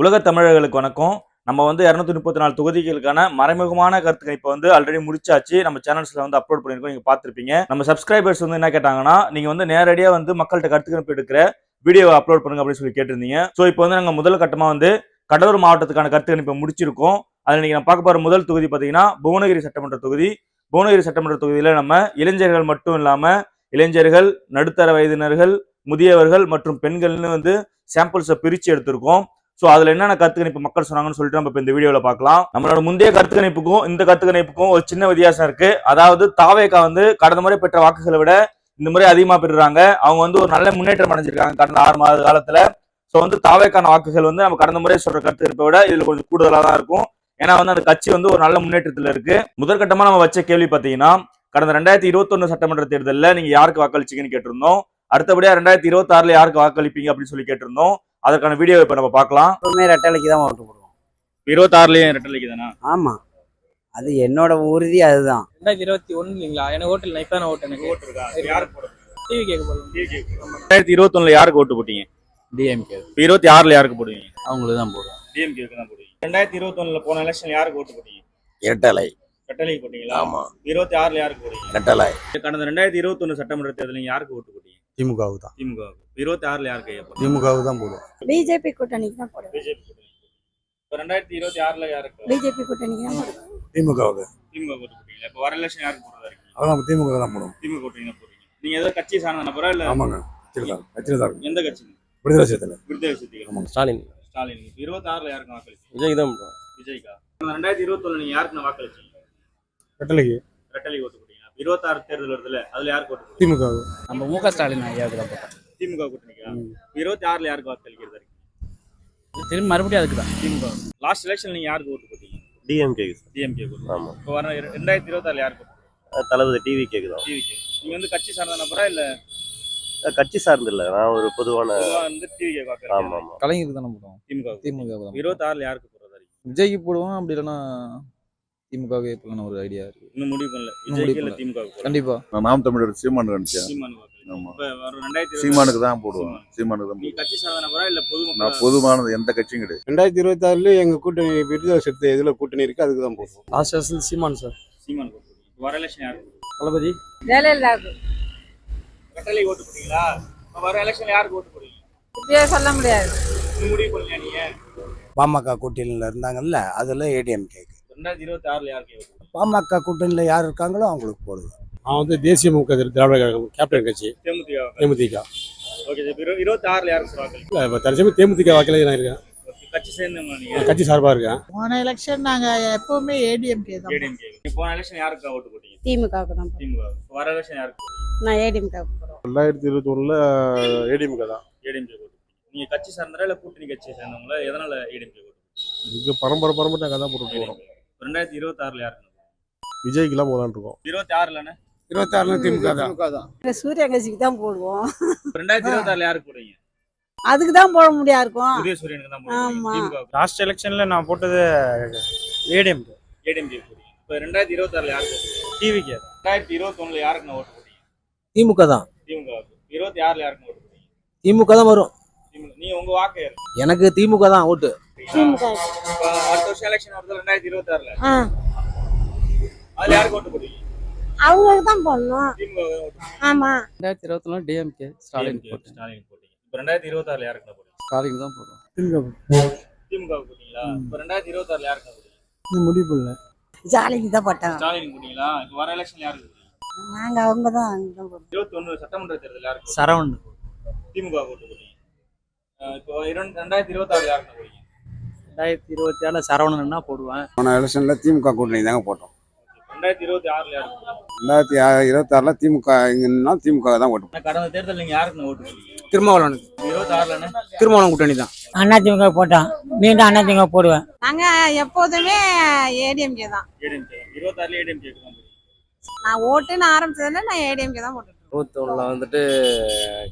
உலக தமிழர்களுக்கு வணக்கம். நம்ம வந்து இரநூத்தி முப்பத்தி நாலு தொகுதிகளுக்கான மறைமுகமான கருத்து இப்போ வந்து ஆல்ரெடி முடிச்சாச்சு. நம்ம சேனல்ஸ்ல வந்து அப்லோட் பண்ணிருக்கோம் நீங்க பாத்திருப்பீங்க நம்ம சப்ஸ்கிரைபர்ஸ் வந்து என்ன கேட்டாங்கன்னா நீங்க வந்து நேரடியா வந்து மக்கள்கிட்ட கருத்து கணிப்பு எடுக்கிற வீடியோவை அப்லோட் பண்ணுங்க அப்படின்னு சொல்லி கேட்டிருந்தீங்க. ஸோ இப்போ வந்து நாங்கள் முதல் கட்டமாக வந்து கடலூர் மாவட்டத்துக்கான கருத்து கணிப்பை முடிச்சிருக்கோம். அதில் நீங்கள் நான் பார்க்க போகிற முதல் தொகுதி பார்த்தீங்கன்னா புவனகிரி சட்டமன்ற தொகுதி. புவனகிரி சட்டமன்ற தொகுதியில் நம்ம இளைஞர்கள் மட்டும் இல்லாமல் இளைஞர்கள் நடுத்தர வயதினர்கள் முதியவர்கள் மற்றும் பெண்கள்னு வந்து சாம்பிள்ஸை பிரித்து எடுத்திருக்கோம். ஸோ அதுல என்னென்ன கருத்து கணிப்பு மக்கள் சொன்னாங்கன்னு சொல்லிட்டு நம்ம இப்ப இந்த வீடியோல பார்க்கலாம். நம்மளோட முந்தைய கருத்து கணிப்புக்கும் இந்த கருத்து கணிப்புக்கும் ஒரு சின்ன வித்தியாசம் இருக்கு. அதாவது தாவேகா வந்து கடந்த முறை பெற்ற வாக்குகளை விட இந்த முறை அதிகமா பெறுறாங்க. அவங்க வந்து ஒரு நல்ல முன்னேற்றம் அடைஞ்சிருக்காங்க கடந்த ஆறு மாத காலத்துல. ஸோ வந்து தாவேக்கான வாக்குகள் வந்து நம்ம கடந்த முறை சொல்ற கருத்து கணிப்பை விட இதுல கொஞ்சம் கூடுதலா தான் இருக்கும். ஏன்னா வந்து அந்த கட்சி வந்து ஒரு நல்ல முன்னேற்றத்துல இருக்கு. முதற்கட்டமா நம்ம வச்ச கேள்வி பாத்தீங்கன்னா கடந்த ரெண்டாயிரத்தி இருபத்தொன்னு சட்டமன்ற தேர்தலில் நீங்க யாருக்கு வாக்களிச்சீங்கன்னு கேட்டிருந்தோம். அடுத்தபடியா ரெண்டாயிரத்தி இருபத்தி ஆறுல யாருக்கு வாக்களிப்பீங்க அப்படின்னு சொல்லி கேட்டிருந்தோம். அதற்கான வீடியோ இப்ப நம்ம பார்க்கலாம். எப்பவுமே ரெட்டலைக்கு தான் ஓட்டு போடுவோம். இருபத்தி ஆறுலயும் ரெட்டலைக்கு தானா? ஆமா. அது என்னோட உறுதி அதுதான். ரெண்டாயிரத்தி இருபத்தி ஒண்ணு இல்லைங்களா எனக்கு ஓட்டு இல்லை இப்ப ஓட்டு எனக்கு. ஓட்டு இருக்கா? யாருக்கு போடுறது? டிவி கேட்க போறோம் ரெண்டாயிரத்தி இருபத்தொன்னுல யாருக்கு ஓட்டு போட்டீங்க? டிஎம்கே இப்ப இருபத்தி ஆறுல யாருக்கு போடுவீங்க? அவங்களுக்கு தான் போடுவோம். டிஎம்கேக்கு தான் போடுவீங்க. ரெண்டாயிரத்தி இருபத்தொன்னுல போன எலெக்ஷன் யாருக்கு ஓட்டு போட்டீங்க? இரட்டலை ரெட்டலைக்கு போட்டீங்களா? ஆமா. இருபத்தி ஆறுல யாருக்கு போடுவீங்க? இரட்டலை கடந்த ரெண்டாயிரத்தி இருபத்தொன்னு சட்டமன்ற தேர்தல் நீங்க யாருக்கு ஓட்டு போட்டீங்க? திமுகவுக்கு. தான் திமுக இருபத்தி ஆறுல யாருக்கு ஐயா போடுறீங்க? திமுகவுக்கு தான் போடுவோம். பிஜேபி கூட்டணிக்கு தான் போடுவேன் பிஜேபி இப்ப ரெண்டாயிரத்தி இருபத்தி ஆறுல யாருக்கு பிஜேபி கூட்டணிக்கு தான் போடுவேன் திமுகவுக்கு. திமுக போட்டீங்களா இப்ப வர எலெக்ஷன் யாருக்கு போடுறதா இருக்கீங்க அதான் திமுக தான் போடுவோம். திமுக கூட்டணி தான் போடுறீங்க. நீங்க ஏதோ கட்சி சார்ந்த நபரா இல்ல? ஆமாங்க. கட்சியில் தான் கட்சியில் தான் இருக்கும். எந்த கட்சி விடுதலை சேர்த்தல விடுதலை சிறுத்தைகள். ஸ்டாலின். ஸ்டாலின். இருபத்தி ஆறுல யாருக்கு வாக்களிச்சீங்க விஜய் தான் போடுவோம். விஜய்க்கா? ரெண்டாயிரத்தி இருபத்தொன்னு நீங்க யாருக்கு வாக்களிச்சீங்க? ரெட்டலைக்கு ரெட்டலை ஓட்டு இருபத்தாறு தேர்தல் வருதுல அதுல யாருக்கு ஓட்டு திமுகவுக்கு நம்ம மு க ஸ்டாலின் ஐயாவுக்கு தான் போட்டோம் திமுக கூட்டணிக்கா? இருபத்தி ஆறுல யாருக்கு வாக்களிக்கிறது இருக்கு திரும்பி மறுபடியும் அதுக்கு தான். திமுக. லாஸ்ட் எலெக்ஷன் நீங்க யாருக்கு ஓட்டு போட்டீங்க? டிஎம்கே டிஎம்கே ஆமா. இப்போ வர ரெண்டாயிரத்தி இருபத்தாறுல யாருக்கு தளபதி டிவி கேக்குதான் டிவிக்கு நீங்க வந்து கட்சி சார்ந்த நபரா இல்ல? கட்சி சார்ந்து இல்ல. நான் ஒரு பொதுவான பொதுவா வந்து டிவிக்கு ஆமா வாக்களிக்கிறீங்க ஆமா கலைஞருக்கு தானே போடுவோம். திமுக திமுக தான். இருபத்தாறுல யாருக்கு போடுறதா இருக்கு விஜய்க்கு போடுவோம் அப்படி இல்லைன்னா திமுகவே போகலான்னு ஒரு ஐடியா இருக்கு இன்னும் முடிவு பண்ணல. இன்னும் முடிவு விஜய்க்கு. திமுக? கண்டிப்பா. நான் நாம் தமிழர் சீமான் நினைச்சேன். ஆமா. சீமானுக்கு தான் போடுவோம் சீமானுக்கு தான் கட்சி பொதுமக்களா நான் பொதுவானது எந்த கட்சியும் கிடையாது. ரெண்டாயிரத்தி இருபத்தாறுல எங்க கூட்டணி விடுதலை சேர்த்து எதுல கூட்டணி இருக்கு அதுக்கு தான் போடுவோம். லாஸ்ட் வருஷம் சீமான் சார். சீமான். வர எலெக்ஷன் யாருக்கு தளபதி. ஜெயலலிதாவுக்கு ரெட்டலை ஓட்டு போட்டீங்களா வர எலெக்ஷன் யாருக்கு ஓட்டு போடுவீங்க? இப்பயே சொல்ல முடியாது. இன்னும் முடிவு பண்ணல நீங்க? பாமக கூட்டணியில் இருந்தாங்கல்ல அதில் ஏடிஎம்கேக்கு ரெண்டாயிரத்தி இருபத்தி ஆறுல யாருக்கு? பாமக கூட்டணியில் யார் இருக்காங்களோ அவங்களுக்கு போடுவேன் நான் வந்து தேசிய முக திராவிட கழகம் கேப்டன் கட்சி. தேமுதிக. தேமுதிக. ஓகே இருபத்தி ஆறுல யாருக்கு இல்லை இப்போ தற்சமயம் தேமுதிக வாக்கில் நான் இருக்கேன். கட்சி சேர்ந்தவங்க நீங்க. கட்சி சார்பாக இருக்கேன். போன எலெக்ஷன் நாங்க எப்பவுமே ஏடிஎம்கே தான். ஏடிஎம்கே போன எலெக்ஷன் யாருக்கு ஓட்டு போட்டீங்க? திமுகவுக்கு தான். திமுக. வர எலெக்ஷன் யாருக்கு? நான் ஏடிஎம்கேவுக்கு போடுவேன் ரெண்டாயிரத்தி இருபத்தி ஒன்றில் ஏடிஎம்கே தான். ஏடிஎம்கே ஓட்டு போட்டீங்க. நீங்க கட்சி சார்ந்தா இல்ல கூட்டணி கட்சி சேர்ந்தவங்களா? எதனால ஏடிஎம்கே ஓட்டு போட்டீங்க? இதுக்கு பரம்பரை பரம்பரை நாங்கள் தான் போட்டு ADMK. ரெண்டாயிரத்தி இருபத்தி ஆறுல யாருக்கு விஜய்க்குலாம் போகலான்னு இருக்கோம் இருபத்தி ஆறுலண்ணே இருபத்தாறுல திமுக தான். சூர்யா கட்சிக்கு தான் போடுவோம். ரெண்டாயிரத்தி இருபத்தி ஆறுல யாருக்கு போடுவீங்க? அதுக்கு தான் போட முடியா இருக்கும். உதய சூரியனுக்கு தான் போடுவீங்க. ஆமா. திமுக லாஸ்ட் எலெக்ஷன்ல நான் போட்டது ஏடிஎம். ஏடிஎம்கே போடுவீங்க. இப்ப ரெண்டாயிரத்தி இருபத்தி ஆறுல யாருக்கு டிவிக்கு. ரெண்டாயிரத்தி இருபத்தி ஒண்ணுல யாருக்கு நான் ஓட்டு போட்டீங்க திமுக தான். திமுக இருபத்தி ஆறுல யாருக்கு ஓட்டு போட்டீங்க திமுக தான் வரும். திமுக. நீ உங்க வாக்கு? எனக்கு திமுக தான் ஓட்டு. திமுக அடுத்த வருஷம் எலெக்ஷன் வருது ரெண்டாயிரத்தி இருபத்தி ஆறுல அதுல யாருக்கு ஓட்டு போடுவீங்க? அவங்களுக்கு தான் போடணும். திமுக ஆமா. ரெண்டாயிரத்தி இருபத்தி நாலு டிஎம்கே ஸ்டாலின் ஸ்டாலின் போட்டீங்க. இப்ப ரெண்டாயிரத்தி இருபத்தி ஆறுல யாருக்கு போடுவீங்க? ஸ்டாலின் தான் போடுவோம் திமுக போட்டீங்களா? இப்ப ரெண்டாயிரத்தி இருபத்தி ஆறுல யாருக்கு போடுவீங்க? முடிவு பண்ணல தான் போட்டோம். ஸ்டாலின் போட்டீங்களா? இப்ப வர எலெக்ஷன் யாருக்கு? நாங்க அவங்க தான் இருபத்தி ஒண்ணு சட்டமன்ற தேர்தல் யாருக்கு திமுக ஓட்டு போட்டீங்க அஹ் இப்போ இரண்டு- ரெண்டாயிரத்தி இருபத்தி ஆறுல யாருக்கு போடுவீங்க? ரெண்டாயிரத்தி இருபத்தி ஆறுல சரவணன்னா போடுவேன். போன எலெக்ஷனில் திமுக கூட்டணி தாங்க போட்டோம். ரெண்டாயிரத்தி இருபத்தி ஆறுல? ரெண்டாயிரத்தி இருபத்தாறுல திமுக இங்கன்னா திமுக தான் ஓட்டு கடந்த தேர்தல் நீங்க யாருக்கு ஓட்டு திருமாவளவனுக்கு. இருபத்தி ஆறுல திருமாவளவன் கூட்டணி தான். அதிமுக போட்டோம் மீண்டும் அதிமுக போடுவேன். நாங்க எப்போதுமே ஏடிஎம்கே தான். ஏடிஎம்கே இருபத்தி ஆறுல ஏடிஎம்கே நான் ஓட்டுன்னு ஆரம்பிச்சதுல நான் ஏடிஎம்கே தான் போட்டுட்டு இருபத்தி ஒண்ணுல வந்துட்டு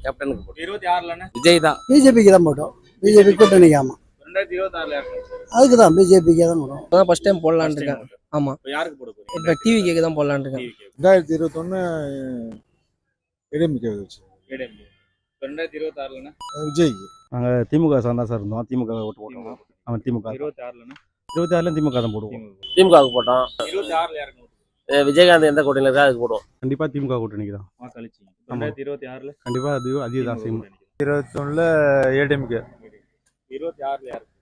கேப்டனுக்கு போட்டோம். இருபத்தி ஆறுலண்ணே விஜய் தான். பிஜேபிக்கு தான் போட்டோம். பிஜேபி கூட்டணிக்கு ஆமாம் ரெண்டாயிரத்தி இருபத்தி? அதுக்கு தான் பிஜேபிக்கே தான் போடுவோம் ஃபர்ஸ்ட் டைம் போடலான்னு இருக்கேன். ஆமா. இப்ப யாருக்கு போட போறீங்க? இப்போ டிவி கேக்கு தான் போடலான்னு இருக்கேன். ரெண்டாயிரத்தி இருபத்தொன்னு ஏடிஎம்கே வச்சு இப்ப ரெண்டாயிரத்தி இருபத்தி ஆறுலண்ணே விஜய்க்கு நாங்கள் திமுக சார்ந்தா சார் இருந்தோம். திமுக ஓட்டு போட்டோம். அவன் திமுக இருபத்தி ஆறுலன்னா இருபத்தி ஆறுல திமுக தான் போடுவோம். திமுகவுக்கு போட்டோம். இருபத்தி ஆறுல யாருக்கு விஜயகாந்த் எந்த கூட்டணியில் இருக்கா அதுக்கு போடுவோம். கண்டிப்பா திமுக கூட்டணிக்கு தான் வாக்களிச்சீங்க ரெண்டாயிரத்தி இருபத்தி ஆறுல? கண்டிப்பா அது அதிக தான் செய்யும். இருபத்தி ஒண்ணுல ஏடிஎம்கே. இருபத்தி ஆறுல யாருக்கு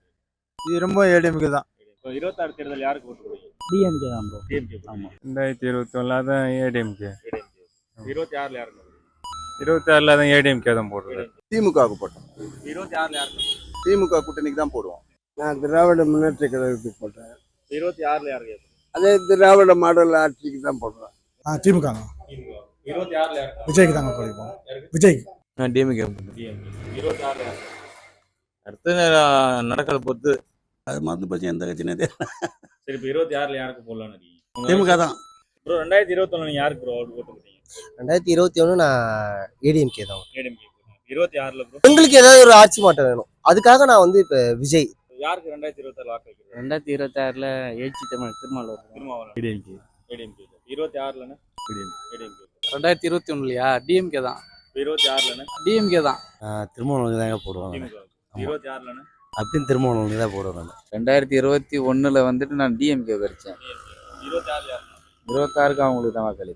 இது ரொம்ப ஏடிஎம்கே தான். இப்போ இருபத்தாறு தேர்தல் யாருக்கு ஓட்டு போடுவீங்க? டிஎம்கே தான் ப்ரோ டிஎம்கே ஆமா. ரெண்டாயிரத்தி இருபத்தி ஒண்ணுல தான் ஏடிஎம்கே இருபத்தி ஆறுல யாருக்கு இருபத்தி ஆறுல தான் ஏடிஎம்கே தான் போடுறது. திமுகவுக்கு போட்டோம். இருபத்தி ஆறுல யாருக்கு திமுக கூட்டணிக்கு தான் போடுவோம். நான் திராவிட முன்னேற்ற கழகத்துக்கு போட்டேன். இருபத்தி ஆறுல யாருக்கு அதே திராவிட மாடல் ஆட்சிக்கு தான் போடுறேன். ஆ திமுக தான். இருபத்தி ஆறுல விஜய்க்கு தாங்க கொடுப்போம் விஜய்க்கு. டிஎம்கே இருபத்தி ஆறுல யாருக்கு அடுத்து நடக்கிறத பொறுத்து. அது மறந்து போச்சு எந்த கட்சினே சரி இப்போ இருபத்தி ஆறுல யாருக்கு போடலாம்னு இருக்கீங்க திமுக தான். ப்ரோ ரெண்டாயிரத்தி இருபத்தொன்னு யாருக்கு ப்ரோ ஓட்டு போட்டீங்க ரெண்டாயிரத்தி இருபத்தி ஒன்று நான் ஏடிஎம்கே தான். ஏடிஎம்கே இருபத்தி ஆறுல ப்ரோ எங்களுக்கு ஏதாவது ஒரு ஆட்சி மாற்றம் வேணும். அதுக்காக நான் வந்து இப்போ விஜய். யாருக்கு ரெண்டாயிரத்தி இருபத்தாறு வாக்கு வைக்கிறீங்க ரெண்டாயிரத்தி இருபத்தி ஆறுல எழுச்சி தமிழ் திருமாவளவர் திருமாவளவன் ஏடிஎம்கே ஏடிஎம்கே இருபத்தி ஆறுலன்னு ஏடிஎம்கே ரெண்டாயிரத்தி இருபத்தி ஒண்ணுலயா டிஎம்கே தான். இருபத்தி ஆறுலன்னு டிஎம்கே தான். திருமணம் தாங்க போடுவாங்க. திமுக இருபத்தி ஆறுலன்னு அப்படின்னு திருமணம் தான் போடுவேன் நான். ரெண்டாயிரத்தி இருபத்தி ஒண்ணுல வந்துட்டு நான் டிஎம்கே வரைச்சேன். இருபத்தி ஆறுல யாருக்கு இருபத்தாறுக்கு அவங்களுக்கு தான் வாக்களி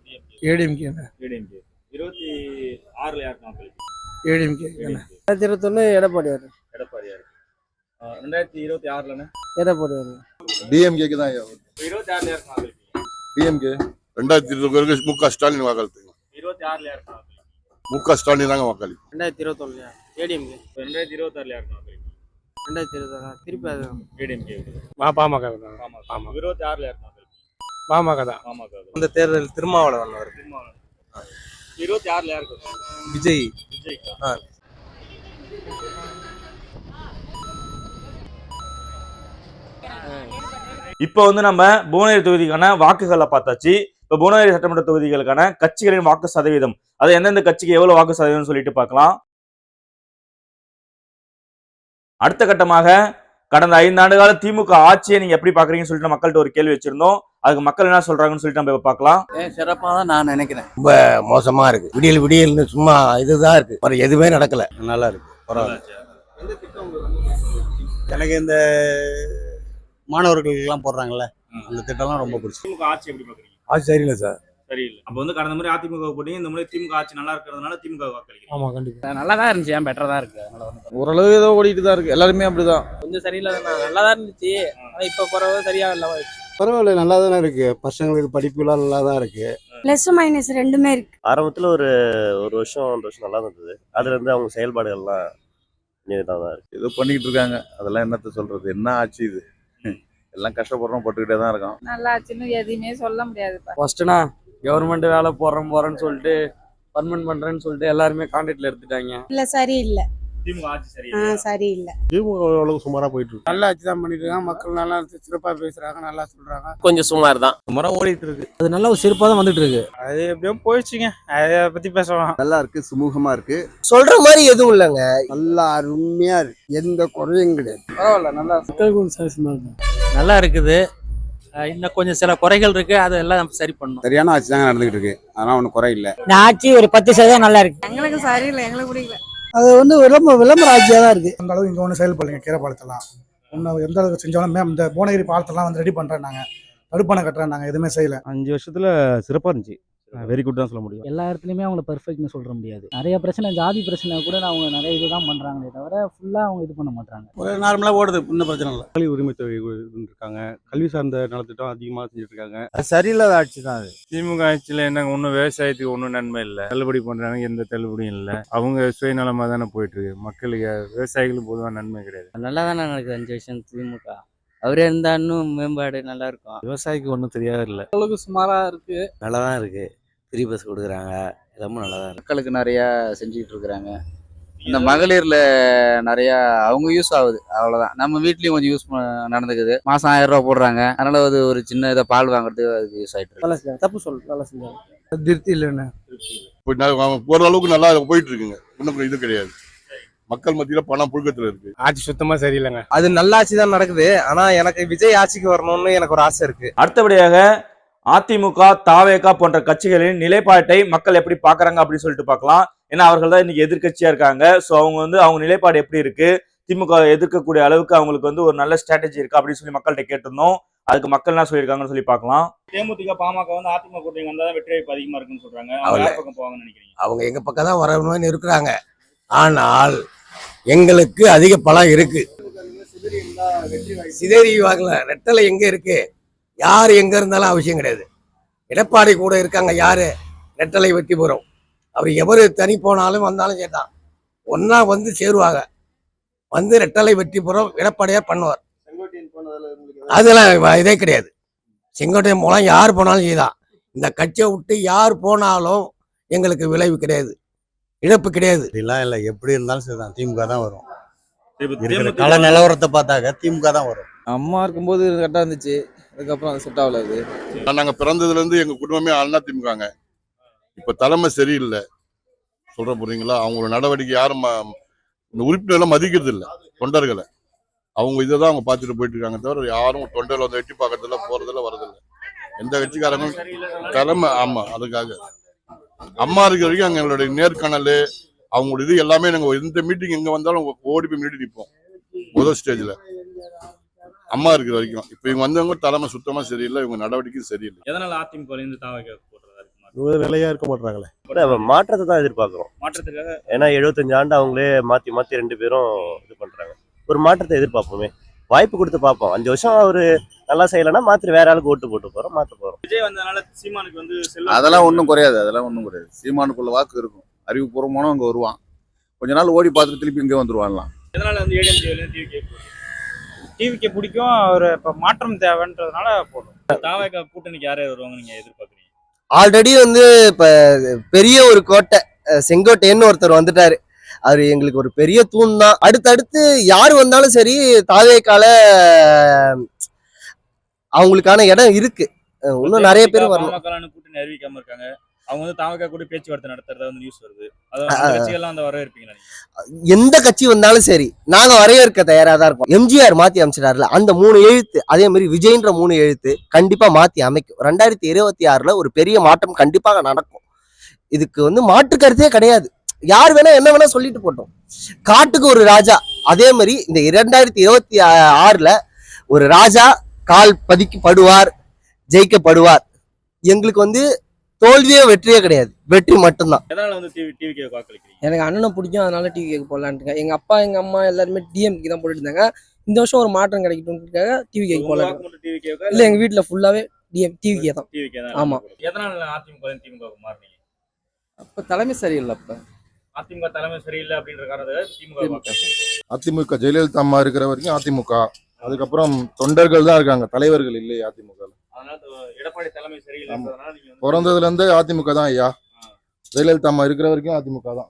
ஏடிஎம்கே ஏடிஎம்கே. இருபத்தி ஆறுல யாருக்கு ஏடிஎம்கே ரெண்டாயிரத்தி இருபத்தொன்னு எடப்பாடி எடப்பாடி யாருக்கு ஆ, ரெண்டாயிரத்தி இருபத்தி ஆறுலன்னு எடப்பாடி டிஎம்கேக்கு தான் இருபத்தி ஆறுல யாருக்கு டிஎம்கே ரெண்டாயிரத்தி இருபது மு க ஸ்டாலின் வாக்களித்துங்க. இருபத்தி ஆறுல யாருக்கு மு க ஸ்டாலின் தாங்க வாக்களி. ரெண்டாயிரத்தி இருபத்தொன்னுலயா? ஏடிஎம்கே? ரெண்டாயிரத்தி இருபத்தாறுல யாருக்கு வாக்களிப்பீங்க ரெண்டாயிரத்தி இருபத்தாறு? திருப்பி அது ஏடிஎம்கே. பாமக ஆமா இருபத்தி ஆறுல யாருக்கு வாக்களிப்பீங்க பாமக தான். பாமக இந்த தேர்தல் திருமாவளவன் வருது திருமாவளவன். இருபத்தி ஆறுல யாருக்கு விஜய். விஜய் ஆ. இப்போ வந்து நம்ம புவனகிரி தொகுதிக்கான வாக்குகளை பார்த்தாச்சு. இப்போ புவனகிரி சட்டமன்ற தொகுதிகளுக்கான கட்சிகளின் வாக்கு சதவீதம். அது எந்தெந்த கட்சிக்கு எவ்வளவு வாக்கு சதவீதம் சொல்லிட்டு பார்க்கலாம். அடுத்த கட்டமாக கடந்த ஐந்து ஆண்டு கால திமுக ஆட்சியை நீங்க எப்படி பாக்குறீங்கன்னு சொல்லிட்டு மக்கள்கிட்ட ஒரு கேள்வி வச்சிருந்தோம். அதுக்கு மக்கள் என்ன சொல்றாங்கன்னு சொல்லிட்டு நம்ம இப்ப பார்க்கலாம். சிறப்பாக தான் நான் நினைக்கிறேன். ரொம்ப மோசமா இருக்கு. விடியல் விடியல்னு சும்மா இதுதான் இருக்கு. வேற எதுவுமே நடக்கல. நல்லா இருக்கு. பரவாயில்ல. எனக்கு இந்த மாணவர்களுக்கு எல்லாம் போடுறாங்கல்ல அந்த திட்டம்லாம் ரொம்ப பிடிச்சி திமுக ஆட்சி எப்படி பாக்குறீங்க அது சரியில்லை சார். சரியில்லை. அப்ப வந்து கடந்த முறை அதிமுக போட்டீங்க இந்த முறை திமுக ஆட்சி நல்லா இருக்கிறதுனால திமுக வாக்களிக்கிறீங்க. ஆமா கண்டிப்பா. நல்லா தான் இருந்துச்சு ஏன் பெட்டராக தான் இருக்கு? ஓரளவு ஏதோ ஓடிட்டு தான் இருக்கு. எல்லாருமே அப்படிதான். கொஞ்சம் சரியில்லை நல்லா தான் இருந்துச்சு ஆனா இப்ப குறவு சரியா இல்லாம பரவாயில்ல நல்லா தானே இருக்கு. பசங்களுக்கு படிப்புலாம் நல்லா தான் இருக்கு. பிளஸ் மைனஸ் ரெண்டுமே இருக்கு. ஆரம்பத்தில் ஒரு ஒரு வருஷம் ரெண்டு வருஷம் நல்லா இருந்தது. அதுல இருந்து அவங்க செயல்பாடுகள்லாம் இதாக தான் இருக்கு. ஏதோ பண்ணிக்கிட்டு இருக்காங்க. அதெல்லாம் என்னத்த சொல்றது? என்ன ஆச்சு இது? எல்லாம் கஷ்டப்படுறோம் பட்டுக்கிட்டே தான் இருக்கோம். நல்லா ஆச்சுன்னு எதையுமே சொல்ல முடியாது ஃபர்ஸ்ட்னா கவர்மெண்ட் வேலை போடுறேன் போறேன்னு சொல்லிட்டு பர்மனன்ட் பண்றேன்னு சொல்லிட்டு எல்லாருமே கான்ட்ராக்ட்ல எடுத்துட்டாங்க. இல்ல சரியில்லை. சரியில்லை. திமுக சுமாரா போயிட்டு இருக்கு. நல்லா ஆட்சி தான் பண்ணிட்டு இருக்காங்க. மக்கள் நல்லா சிறப்பா பேசுறாங்க நல்லா சொல்றாங்க. கொஞ்சம் சுமார் தான். முறை ஓடிட்டு இருக்கு. அது நல்ல ஒரு சிறப்பாக தான் வந்துட்டு இருக்கு. அது எப்படியோ போயிடுச்சுங்க. அதை பத்தி பேசலாம். நல்லா இருக்கு சுமூகமா இருக்கு. சொல்ற மாதிரி எதுவும் இல்லைங்க. நல்லா அருமையா இருக்கு. எந்த குறையும் கிடையாது. பரவாயில்ல நல்லா நல்லா இருக்குது. இன்னும் கொஞ்சம் சில குறைகள் இருக்கு. அதெல்லாம் நம்ம சரி பண்ணணும். சரியான ஆட்சி தாங்க நடந்துகிட்டு இருக்கு. அதெல்லாம் ஒன்றும் குறை இல்லை. இந்த ஆட்சி ஒரு பத்து சதவீதம் நல்லா இருக்கு. எங்களுக்கு சரியில்லை எங்களுக்கு பிடிக்கல அது வந்து விளம்பர விளம்பர ஆட்சியாக தான் இருக்கு. அந்த அளவுக்கு இங்கே ஒன்றும் செயல்படலைங்க. கீரை பாலத்தெல்லாம். ஒன்றும் எந்த அளவுக்கு செஞ்சாலும் மேம் இந்த புவனகிரி பாலத்தெல்லாம் வந்து ரெடி பண்ணுறாங்க தடுப்பணை கட்டுறாங்க. எதுவுமே செய்யல. அஞ்சு வருஷத்துல சிறப்பாக இருந்துச்சு. வெரி குட் தான் சொல்ல முடியும். எல்லா இடத்துலையுமே அவங்கள பெர்ஃபெக்ட்னு சொல்ற முடியாது. நிறைய பிரச்சனை ஜாதி பிரச்சனை கூட அவங்க நிறைய இதுதான் பண்றாங்களே தவிர ஃபுல்லா அவங்க இது பண்ண மாட்டாங்க ஒரு நார்மலா ஓடுது இன்னும் பிரச்சனை இல்லை. கல்வி உரிமை தொகை இருக்காங்க கல்வி சார்ந்த நலத்திட்டம் அதிகமாக செஞ்சுட்டு இருக்காங்க சரியில்லாத ஆட்சி தான் அது. திமுக ஆட்சியில என்ன ஒன்றும் விவசாயத்துக்கு ஒன்றும் நன்மை இல்லை. தள்ளுபடி பண்றாங்க எந்த தள்ளுபடியும் இல்லை. அவங்க சுயநலமா தானே போயிட்டு இருக்கு மக்களுக்கு விவசாயிகளுக்கு பொதுவாக நன்மை கிடையாது. நல்லா தானே நடக்குது அஞ்சு வருஷம் திமுக. அவரே இருந்தா இன்னும் மேம்பாடு நல்லா இருக்கும் விவசாயிக்கு ஒன்றும் தெரியாது இல்லை அளவுக்கு சுமாரா இருக்கு. நல்லா தான் இருக்கு. ஃப்ரீ பஸ் கொடுக்குறாங்க. எல்லாமே நல்லா தான் இருக்கு. மக்களுக்கு நிறைய செஞ்சுக்கிட்டு இருக்கிறாங்க. இந்த மகளிர்ல நிறைய அவங்க யூஸ் ஆகுது. அவ்வளவுதான். நம்ம வீட்லயும் கொஞ்சம் யூஸ் நடந்துக்குது. மாசம் ஆயிரம் ரூபாய் போடுறாங்க. அதனால அது ஒரு சின்ன இதை பால் வாங்குறதுக்கு அதுக்கு யூஸ் ஆயிட்டு இருக்கு. நல்லா செஞ்சாங்க. தப்பு சொல்லு நல்லா செஞ்சாங்க. திருப்தி இல்லைன்னு ஓரளவுக்கு நல்லா போயிட்டு இருக்குங்க. ஒன்றும் இது கிடையாது. மக்கள் மத்தியில பணம் புழுக்கத்துல இருக்கு. ஆட்சி சுத்தமாக சரியில்லைங்க. அது நல்ல ஆட்சி தான் நடக்குது. ஆனா எனக்கு விஜய் ஆட்சிக்கு வரணும்னு எனக்கு ஒரு ஆசை இருக்கு. அடுத்தபடியாக அதிமுக தாவேகா போன்ற கட்சிகளின் நிலைப்பாட்டை மக்கள் எப்படி பாக்குறாங்க அப்படின்னு சொல்லிட்டு பார்க்கலாம். ஏன்னா அவர்கள் தான் இன்னைக்கு எதிர்க்கட்சியா இருக்காங்க. சோ அவங்க வந்து அவங்க நிலைப்பாடு எப்படி இருக்கு? திமுக எதிர்க்கக்கூடிய அளவுக்கு அவங்களுக்கு வந்து ஒரு நல்ல ஸ்ட்ராட்டஜி இருக்கு அப்படின்னு சொல்லி மக்கள்கிட்ட கேட்டிருந்தோம். அதுக்கு மக்கள் என்ன சொல்லியிருக்காங்கன்னு சொல்லி பார்க்கலாம். தேமுதிக பாமக வந்து அதிமுக கூட்டணி வந்தா வெற்றி வாய்ப்பு அதிகமா இருக்குன்னு சொல்றாங்க. அவங்க பக்கம் போவாங்கன்னு நினைக்கிறீங்க? அவங்க எங்க பக்கம் தான் வரணும்னு இருக்கிறாங்க. ஆனால் எங்களுக்கு அதிக பலம் இருக்கு. சிதறி வாங்கல. ரெட்டலை எங்க இருக்கு? யார் எங்க இருந்தாலும் அவசியம் கிடையாது. எடப்பாடி கூட இருக்காங்க யாரு? ரெட்டலை வெட்டி போறோம். அவர் எவரு தனி போனாலும் வந்தாலும் சேர்த்தான். ஒன்னா வந்து சேருவாங்க. வந்து ரெட்டலை வெட்டி போறோம் எடப்பாடியா பண்ணுவார். அதெல்லாம் இதே கிடையாது. செங்கோட்டையன் மூலம் யார் போனாலும் செய்தான் இந்த கட்சியை விட்டு யார் போனாலும் எங்களுக்கு விளைவு கிடையாது. இழப்பு கிடையாது. அப்படிலாம் இல்லை. எப்படி இருந்தாலும் சரிதான் திமுக தான் வரும். இருக்கிற நிலவரத்தை பார்த்தாக்க திமுக தான் வரும். அம்மா இருக்கும்போது கரெக்டாக இருந்துச்சு. அதுக்கப்புறம் அது செட் ஆகல அது. நாங்க பிறந்ததுல இருந்து எங்க குடும்பமே அண்ணா திமுகங்க. இப்ப தலைமை சரியில்லை. சொல்ற போறீங்களா அவங்களோட நடவடிக்கை யாரும் இந்த உறுப்பினர்லாம் மதிக்கிறது இல்ல. தொண்டர்களை. அவங்க இதை தான் அவங்க பார்த்துட்டு போயிட்டு இருக்காங்க தவிர யாரும் தொண்டர்ல வந்து எட்டி பார்க்கறதில்ல போறதில்ல வரதில்ல எந்த கட்சிக்காரங்களும் தலைமை ஆமா அதுக்காக. அம்மா இருக்கிற வரைக்கும் அங்க எங்களுடைய நேர்காணல் அவங்களோட இது எல்லாமே நாங்க எந்த மீட்டிங் எங்க வந்தாலும் ஓடி போய் முன்னாடி நிற்போம் முதல் ஸ்டேஜ்ல அம்மா இருக்கிற வரைக்கும். இப்ப இவங்க வந்தவங்க தலைமை சுத்தமா சரியில்லை இவங்க நடவடிக்கையும் சரியில்லை. எதனால அதிமுக இருந்து தாவக நிலையா இருக்க? மாட்டாங்களே மாற்றத்தை தான் எதிர்பார்க்குறோம். மாற்றத்துக்காக ஏன்னா எழுபத்தஞ்சு ஆண்டு அவங்களே மாற்றி மாற்றி ரெண்டு பேரும் இது பண்ணுறாங்க ஒரு மாற்றத்தை எதிர்பார்ப்போமே. வாய்ப்பு கொடுத்து பார்ப்போம். அஞ்சு வருஷம் அவர் நல்லா செய்யலைன்னா மாற்றி வேற ஆளுக்கு ஓட்டு போட்டு போகிறோம் மாற்ற போகிறோம் விஜய் வந்ததுனால சீமானுக்கு வந்து அதெல்லாம் ஒன்றும் குறையாது அதெல்லாம் ஒன்றும் குறையாது. சீமானுக்குள்ள வாக்கு இருக்கும். அறிவுபூர்வமானவன் அங்கே வருவான். கொஞ்ச நாள் ஓடி பார்த்துட்டு திருப்பி இங்கே வந்துருவான்லாம். எதனால வந்து ஏடிஎம்கே டிவிகே டிவிக்கு பிடிக்கும் அவர் இப்போ மாற்றம் தேவைன்றதுனால போடும் தாவக கூட்டணிக்கு யாரே வருவாங்க நீங்க எதிர்பார்க்குறீங்க? ஆல்ரெடி வந்து இப்போ பெரிய ஒரு கோட்டை அஹ் செங்கோட்டையன்னு ஒருத்தர் வந்துட்டாரு. அவர் எங்களுக்கு ஒரு பெரிய தூண் தான் அடுத்தடுத்து யார் வந்தாலும் சரி தாவேக்கால அவங்களுக்கான இடம் இருக்கு. இன்னும் நிறைய பேர் வரணும். கூட்டணி அறிவிக்காம இருக்காங்க. அவங்க வந்து தாவக கூட பேச்சுவார்த்தை நடத்துறதா வந்து நியூஸ் வருது. எந்த கட்சி வந்தாலும் சரி நாங்க வரவேற்க தயாரா தான் இருக்கோம். எம்ஜிஆர் மாத்தி அமைச்சிட்டாருல அந்த மூணு எழுத்து அதே மாதிரி விஜய்ன்ற மூணு எழுத்து கண்டிப்பா மாத்தி அமைக்கும். ரெண்டாயிரத்தி இருபத்தி ஆறுல ஒரு பெரிய மாற்றம் கண்டிப்பாக நடக்கும். இதுக்கு வந்து மாற்று கருத்தே கிடையாது. யார் வேணா என்ன வேணா சொல்லிட்டு போட்டோம். காட்டுக்கு ஒரு ராஜா அதே மாதிரி இந்த இரண்டாயிரத்தி இருபத்தி ஆறுல ஒரு ராஜா கால் பதிக்கப்படுவார் ஜெயிக்கப்படுவார். எங்களுக்கு வந்து தோல்வியே வெற்றியே கிடையாது. வெற்றி மட்டும்தான். டிவி எனக்கு அண்ணனை பிடிக்கும் அதனால டிவி கேட்க போடலான்ட்டுங்க எங்க அப்பா எங்க அம்மா எல்லாருமே டிஎம்கே தான் போட்டுட்டு இருந்தாங்க. இந்த வருஷம் ஒரு மாற்றம் கிடைக்கட்டும்ன்றதுக்காக டிவி கேட்க உங்க போடலாம் இல்ல எங்க வீட்ல ஃபுல்லாவே டிஎம் தான். டிவிக்கே தான். ஆமா. எதனால அதிமுக திமுக மாறினீங்க? அப்ப தலைமை சரியில்லை அப்ப. அதிமுக தலைமை சரியில்லை அப்படின்ற காரணத்துக்காக திமுக. வாக்களிக்கிறீங்க. அதிமுக ஜெயலலிதா அம்மா இருக்கிற வரைக்கும் அதிமுக. அதுக்கப்புறம் தொண்டர்கள் தான் இருக்காங்க தலைவர்கள் இல்லை அதிமுக எடப்பாடி தலைமை வந்து பிறந்ததுல இருந்தே அதிமுக தான் ஐயா. ஜெயலலிதா அம்மா இருக்கிற வரைக்கும் அதிமுக தான்.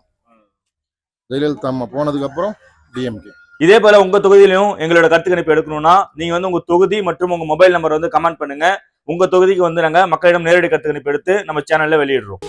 ஜெயலலிதா அம்மா போனதுக்கு அப்புறம் டிஎம்கே. இதே போல உங்க தொகுதியிலையும் எங்களோட கருத்து கணிப்பு எடுக்கணும்னா நீங்க வந்து உங்க தொகுதி மற்றும் உங்க மொபைல் நம்பர் வந்து கமெண்ட் பண்ணுங்க. உங்க தொகுதிக்கு வந்து நாங்க மக்களிடம் நேரடி கருத்து கணிப்பு எடுத்து நம்ம சேனல்ல வெளியிடுறோம்.